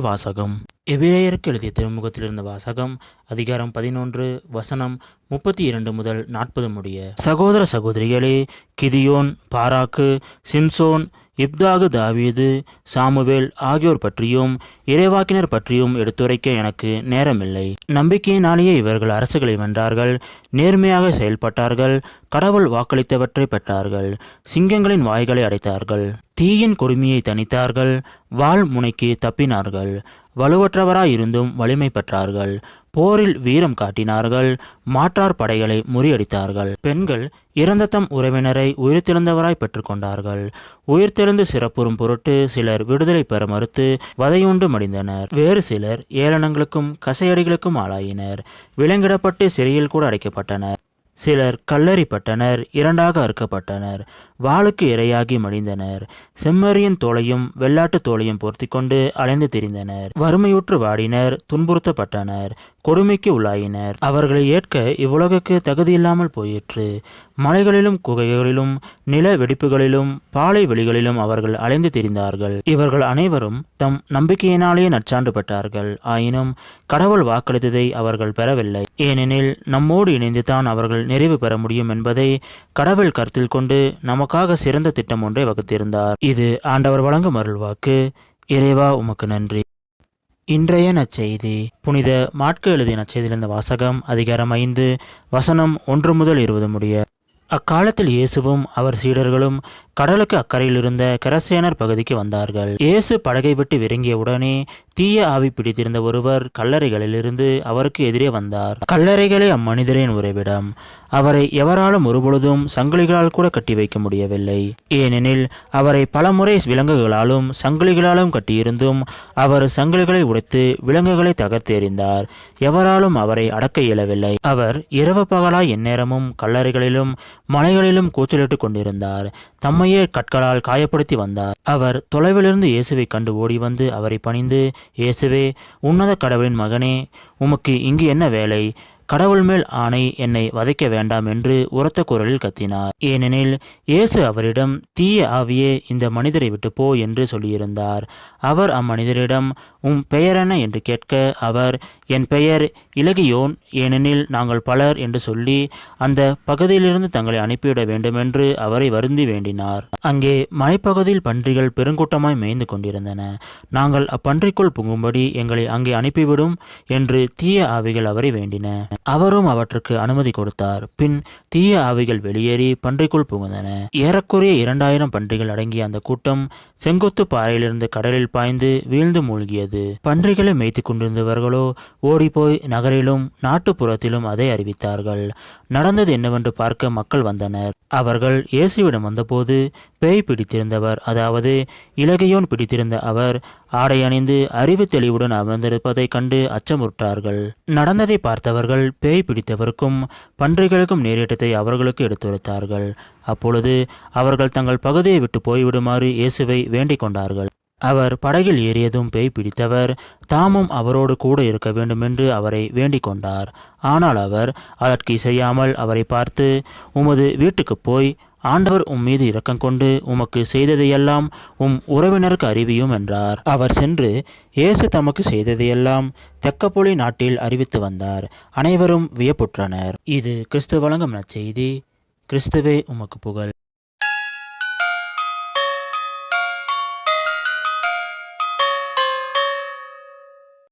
முதல் வாசகம். எபிரேயருக்கு எழுதிய திருமுகத்திலிருந்த வாசகம் அதிகாரம் பதினொன்று வசனம் முப்பத்தி இரண்டு முதல் நாற்பது முடிய. சகோதர சகோதரிகளே கிதியோன் பாராக்கு சிம்சோன் இப்தாகு தாவீது சாமுவேல் ஆகியோர் பற்றியும் இறைவாக்கினர் பற்றியும் எடுத்துரைக்க எனக்கு நேரமில்லை. நம்பிக்கையினாலேயே இவர்கள் அரசுகளை வென்றார்கள். நேர்மையாக செயல்பட்டார்கள். கடவுள் வாக்களித்தவற்றை பெற்றார்கள். சிங்கங்களின் வாய்களை அடைத்தார்கள். தீயின் கொடுமையை தணித்தார்கள். வாள் முனைக்கு தப்பினார்கள். வலுவற்றவராயிருந்தும் வலிமை பெற்றார்கள். போரில் வீரம் காட்டினார்கள். மாற்றார் படைகளை முறியடித்தார்கள். பெண்கள் இறந்த தம் உறவினரை உயிர்த்தெழுந்தவராய் பெற்றுக்கொண்டார்கள். உயிர்த்தெழுந்து சிறப்புறும் பொருட்டு சிலர் விடுதலை பெற மறுத்து வதையுண்டு மடிந்தனர் வேறு சிலர் ஏளனங்களுக்கும் கசையடிகளுக்கும் ஆளாயினர். விலங்கிடப்பட்டு சிறையில் கூட அடைக்கப்பட்டனர். சிலர் கல்லறிப்பட்டனர் இரண்டாக அறுக்கப்பட்டனர். வாளுக்கு இரையாகி மடிந்தனர். செம்மறியின் தோலையும் வெள்ளாட்டு தோலையும் போர்த்தி கொண்டு அலைந்து திரிந்தனர். வறுமையுற்று வாடினர் துன்புறுத்தப்பட்டனர் கொடுமைக்கு உள்ளாயினர். அவர்களை ஏற்க இவ்வுலகுக்கு தகுதியில்லாமல் போயிற்று. மலைகளிலும் குகைகளிலும் நில வெடிப்புகளிலும் பாலை வெளிகளிலும் அவர்கள் அலைந்து திரிந்தார்கள். இவர்கள் அனைவரும் தம் நம்பிக்கையினாலேயே நற்சான்று பெற்றார்கள் ஆயினும் கடவுள் வாக்களித்ததை அவர்கள் பெறவில்லை. ஏனெனில் நம்மோடு இணைந்துதான் அவர்கள் நிறைவு பெற முடியும் என்பதை கடவுள் கருத்தில் கொண்டு நமக்கு நமக்காக சிறந்த திட்டம் ஒன்றை வகுத்திருந்தார். இது ஆண்டவர் வழங்கும் அருள்வாக்கு. இறைவா உமக்கு நன்றி. இன்றைய நச்செய்தி புனித மாட்கு எழுதிய நச்செய்தியிலிருந்த வாசகம் அதிகாரம் ஐந்து வசனம் ஒன்று முதல் இருபது முடிய. அக்காலத்தில் இயேசுவும் அவர் சீடர்களும் கடலுக்கு அக்கறையில் இருந்த கரசேனர் பகுதிக்கு வந்தார்கள். இயேசு படகை விட்டு விரங்கிய உடனே தீய ஆவி பிடித்திருந்த ஒருவர் கல்லறைகளிலிருந்து அவருக்கு எதிரே வந்தார். கல்லறைகளே அம்மனிதரின் உறைவிடம். அவரை எவராலும் ஒருபொழுதும் சங்கிலிகளால் கூட கட்டி வைக்க முடியவில்லை. ஏனெனில் அவரை பலமுறை விலங்குகளாலும் சங்கிலிகளாலும் கட்டியிருந்தும் அவர் சங்கிலிகளை உடைத்து விலங்குகளை தகர்த்து எறிந்தார். எவராலும் அவரை அடக்க இயலவில்லை. அவர் இரவு பகலாய் எந்நேரமும் கல்லறைகளிலும் மலைகளிலும் கூச்சலிட்டுக் கொண்டிருந்தார். தம்மை தம்மையே கற்களால் காயப்படுத்தி வந்தார். அவர் தொலைவிலிருந்து இயேசுவை கண்டு ஓடி வந்து அவரை பணிந்து இயேசுவே உன்னத கடவுளின் மகனே உமக்கு இங்கு என்ன வேலை? கடவுள் மேல் ஆணை என்னை வதைக்க வேண்டாம் என்று உரத்த குரலில் கத்தினார். ஏனெனில் இயேசு அவரிடம் தீய ஆவியே இந்த மனிதரை விட்டு போ என்று சொல்லியிருந்தார். அவர் அம்மனிதரிடம் உம் பெயர் என்ன? என்று கேட்க அவர் என் பெயர் இலகியோன் ஏனெனில் நாங்கள் பலர் என்று சொல்லி அந்த பகுதியிலிருந்து தங்களை அனுப்பிவிட வேண்டுமென்று அவரை வருந்தி வேண்டினார். அங்கே மலைப்பகுதியில் பன்றிகள் பெருங்கூட்டமாய் மேய்ந்து கொண்டிருந்தன. நாங்கள் அப்பன்றிக்குள் புகும்படி எங்களை அங்கே அனுப்பிவிடும் என்று தீய ஆவிகள் அவரை வேண்டின. அவரும் அவற்றுக்கு அனுமதி கொடுத்தார். பின் தீய ஆவிகள் வெளியேறி பன்றிக்குள் புகுந்தன. ஏறக்குறைய இரண்டாயிரம் பன்றிகள் அடங்கிய அந்த கூட்டம் செங்குத்து பாறையிலிருந்து கடலில் பாய்ந்து வீழ்ந்து மூழ்கியது. பன்றிகளை மேய்த்து கொண்டிருந்தவர்களோ ஓடிப்போய் நகரிலும் நாட்டுப்புறத்திலும் அதை அறிவித்தார்கள். நடந்தது என்னவென்று பார்க்க மக்கள் வந்தனர். அவர்கள் இயேசுவிடம் வந்தபோது பேய் பிடித்திருந்தவர். அதாவது இலகையோன் பிடித்திருந்த அவர் ஆடை அணிந்து அறிவு தெளிவுடன் அமர்ந்திருப்பதைக் கண்டு அச்சமுற்றார்கள். நடந்ததை பார்த்தவர்கள் பேய் பிடித்தவருக்கும் பன்றிகளுக்கும் நேரிட்டத்தை அவர்களுக்கு எடுத்துரைத்தார்கள். அப்பொழுது அவர்கள் தங்கள் பகுதியை விட்டு போய்விடுமாறு இயேசுவை வேண்டிக் கொண்டார்கள். அவர் படகில் ஏறியதும் பேய் பிடித்தவர். தாமும் அவரோடு கூட இருக்க வேண்டுமென்று அவரை வேண்டிக் கொண்டார். ஆனால் அவர் அதற்கு இசையாமல் அவரை பார்த்து உமது வீட்டுக்கு போய் ஆண்டவர் உம் மீது இரக்கம் கொண்டு உமக்கு செய்ததையெல்லாம் உம் உறவினருக்கு அறிவியும் என்றார். அவர் சென்று இயேசு தமக்கு செய்ததையெல்லாம் தெக்கப்பொலி நாட்டில் அறிவித்து வந்தார். அனைவரும் வியப்புற்றனர். இது கிறிஸ்து வழங்கும் நற்செய்தி. கிறிஸ்துவே உமக்கு புகழ்.